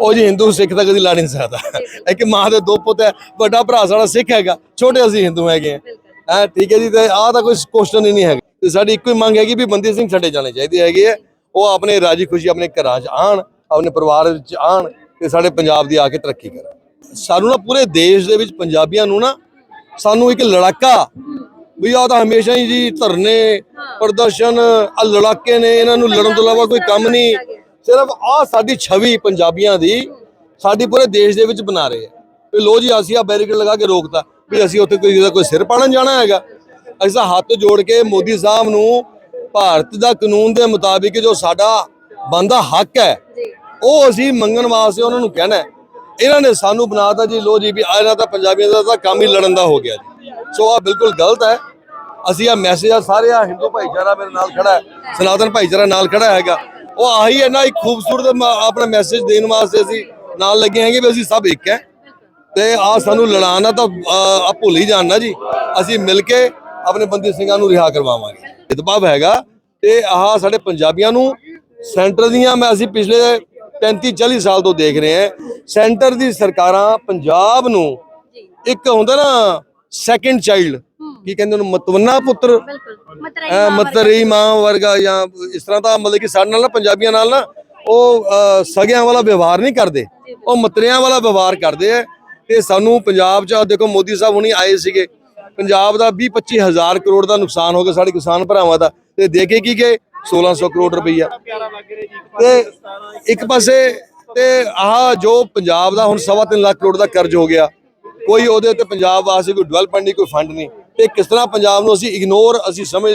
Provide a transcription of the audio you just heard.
ਉਹ ਜੀ ਹਿੰਦੂ ਸਿੱਖ ਤਾਂ ਕਦੀ ਲੜ ਨਹੀਂ ਸਕਦਾ। ਇੱਕ ਮਾਂ ਦੇ ਦੋ ਪੁੱਤ ਹੈ ਵੱਡਾ ਭਰਾ ਸਾਡਾ ਸਿੱਖ ਹੈਗਾ ਛੋਟੇ ਅਸੀਂ ਹਿੰਦੂ ਹੈਗੇ ਆ ਹਾਂ ਠੀਕ ਹੈ ਜੀ ਤੇ ਆਹ ਤਾਂ ਕੋਈ ਕੁਐਸਚਨ ਹੀ ਨਹੀਂ ਹੈਗਾ। ਤੇ ਸਾਡੀ ਇੱਕੋ ਹੀ ਮੰਗ ਹੈਗੀ ਵੀ ਬੰਦੀ ਸਿੰਘ ਛੱਡੇ ਜਾਣੇ ਚਾਹੀਦੇ ਹੈਗੇ ਆ। ਉਹ ਆਪਣੇ ਰਾਜੀ ਖੁਸ਼ੀ ਆਪਣੇ ਘਰਾਂ 'ਚ ਆਣ ਆਪਣੇ ਪਰਿਵਾਰ ਵਿੱਚ ਆਣ ਤੇ ਸਾਡੇ ਪੰਜਾਬ ਦੀ ਆ ਕੇ ਤਰੱਕੀ ਕਰਨ। ਸਾਨੂੰ ਨਾ ਪੂਰੇ ਦੇਸ਼ ਦੇ ਵਿੱਚ ਪੰਜਾਬੀਆਂ ਨੂੰ ਨਾ ਸਾਨੂੰ ਇੱਕ ਲੜਾਕਾ ਵੀ ਆ ਤਾਂ ਹਮੇਸ਼ਾ ਹੀ ਜੀ ਧਰਨੇ ਪ੍ਰਦਰਸ਼ਨ ਆ ਲੜਾਕੇ ਨੇ ਇਹਨਾਂ ਨੂੰ ਲੜਨ ਤੋਂ ਇਲਾਵਾ ਕੋਈ ਕੰਮ ਨਹੀਂ। ਸਿਰਫ ਆ ਸਾਡੀ ਛਵੀ ਪੰਜਾਬੀਆਂ ਦੀ ਸਾਡੀ ਪੂਰੇ ਦੇਸ਼ ਦੇ ਵਿੱਚ ਬਣਾ ਰਹੇ ਆ। ਵੀ ਲੋ ਜੀ ਅਸੀਂ ਆ ਬੈਰੀਕੇਡ ਲਗਾ ਕੇ ਰੋਕਤਾ ਵੀ ਅਸੀਂ ਉੱਥੇ ਕੋਈ ਕੋਈ ਸਿਰ ਪਾੜਨ ਜਾਣਾ ਹੈਗਾ। ਅਸੀਂ ਤਾਂ ਹੱਥ ਜੋੜ ਕੇ ਮੋਦੀ ਸਾਹਿਬ ਨੂੰ ਭਾਰਤ ਦਾ ਕਾਨੂੰਨ ਦੇ ਮੁਤਾਬਿਕ ਜੋ ਸਾਡਾ ਬੰਦਾ ਹੱਕ ਹੈ ਉਹ ਅਸੀਂ ਮੰਗਣ ਵਾਸਤੇ ਉਹਨਾਂ ਨੂੰ ਕਹਿਣਾ। ਇਹਨਾਂ ਨੇ ਸਾਨੂੰ ਬਣਾਤਾ ਜੀ ਲੋ ਜੀ ਵੀ ਇਹਨਾਂ ਦਾ ਪੰਜਾਬੀਆਂ ਦਾ ਤਾਂ ਕੰਮ ਹੀ ਲੜਨ ਦਾ ਹੋ ਗਿਆ ਜੀ। ਸੋ ਆ ਬਿਲਕੁਲ ਗਲਤ ਹੈ। ਅਸੀਂ ਆ ਮੈਸੇਜ ਆ ਸਾਰੇ ਆ ਹਿੰਦੂ ਭਾਈਚਾਰਾ ਮੇਰੇ ਨਾਲ ਖੜਾ ਹੈ ਸਨਾਤਨ ਭਾਈਚਾਰਾ ਨਾਲ ਖੜਾ ਹੈਗਾ। ਉਹ ਆਹੀ ਹੈ ਨਾ ਇੱਕ ਖੂਬਸੂਰਤ ਆਪਣਾ ਮੈਸੇਜ ਦੇਣ ਵਾਸਤੇ ਅਸੀਂ ਨਾਲ ਲੱਗੇ ਹੈਗੇ ਵੀ ਅਸੀਂ ਸਭ ਇੱਕ ਹੈ। ਤੇ ਆ ਸਾਨੂੰ ਲੜਾਣਾ ਤਾਂ ਆ ਭੁੱਲ ਹੀ ਜਾਣਾ ਜੀ। ਅਸੀਂ ਮਿਲ ਕੇ ਆਪਣੇ ਬੰਦੀ ਸਿੰਘਾਂ ਨੂੰ ਰਿਹਾ ਕਰਵਾਵਾਂਗੇ। ਇਤਬਾਬ ਹੈਗਾ ਤੇ ਆਹ ਸਾਡੇ ਪੰਜਾਬੀਆਂ ਨੂੰ ਸੈਂਟਰ ਦੀਆਂ ਮੈਂ ਅਸੀਂ ਪਿਛਲੇ 35 40 ਸਾਲ ਤੋਂ ਦੇਖ ਰਹੇ ਹਾਂ। ਸੈਂਟਰ ਦੀ ਸਰਕਾਰਾਂ ਪੰਜਾਬ ਨੂੰ ਇੱਕ ਹੁੰਦਾ ਨਾ ਸੈਕੰਡ ਚਾਈਲਡ ਕੀ ਕਹਿੰਦੇ ਉਹਨੂੰ ਮਤਵੰਨਾ ਪੁੱਤਰ? ਬਿਲਕੁਲ। ਮਤਰੀ ਮਾਂ ਵਰਗਾ। ਜਾਂ ਇਸ ਤਰ੍ਹਾਂ ਦਾ ਮਤਲਬ ਕਿ ਸਾਡੇ ਨਾਲ ਨਾ ਪੰਜਾਬੀਆਂ ਨਾਲ ਨਾ ਉਹ ਸਗਿਆਂ ਵਾਲਾ ਵਿਵਹਾਰ ਨਹੀਂ ਕਰਦੇ। ਉਹ ਮਤਰਿਆਂ ਵਾਲਾ ਵਿਵਹਾਰ ਕਰਦੇ ਆ। ਤੇ ਸਾਨੂੰ ਪੰਜਾਬ 'ਚ ਦੇਖੋ ਮੋਦੀ ਸਾਹਿਬ ਹੁਣੀ ਆਏ ਸੀਗੇ। ਪੰਜਾਬ ਦਾ 20 25 ਹਜ਼ਾਰ ਕਰੋੜ ਦਾ ਨੁਕਸਾਨ ਹੋ ਗਿਆ ਸਾਡੇ ਕਿਸਾਨ ਭਰਾਵਾਂ ਦਾ। ਤੇ ਦੇ ਕੇ ਕੀ ਗਏ? 1600 ਕਰੋੜ ਰੁਪਈਆ। ਤੇ ਇੱਕ ਪਾਸੇ ਤੇ ਆਹ ਜੋ ਪੰਜਾਬ ਦਾ ਹੁਣ ਸਵਾ ਤਿੰਨ ਲੱਖ ਕਰੋੜ ਦਾ ਕਰਜ਼ ਹੋ ਗਿਆ। ਕੋਈ ਉਹਦੇ ਉੱਤੇ ਪੰਜਾਬ ਵਾਸਤੇ ਕੋਈ ਡਿਵੈਲਪਮੈਂਟ ਨਹੀਂ ਕੋਈ ਫੰਡ ਨਹੀਂ। ਤੇ ਕਿਸ ਤਰ੍ਹਾਂ ਪੰਜਾਬ ਨੂੰ ਅਸੀਂ ਇਗਨੋਰ ਅਸੀਂ ਸਮਝ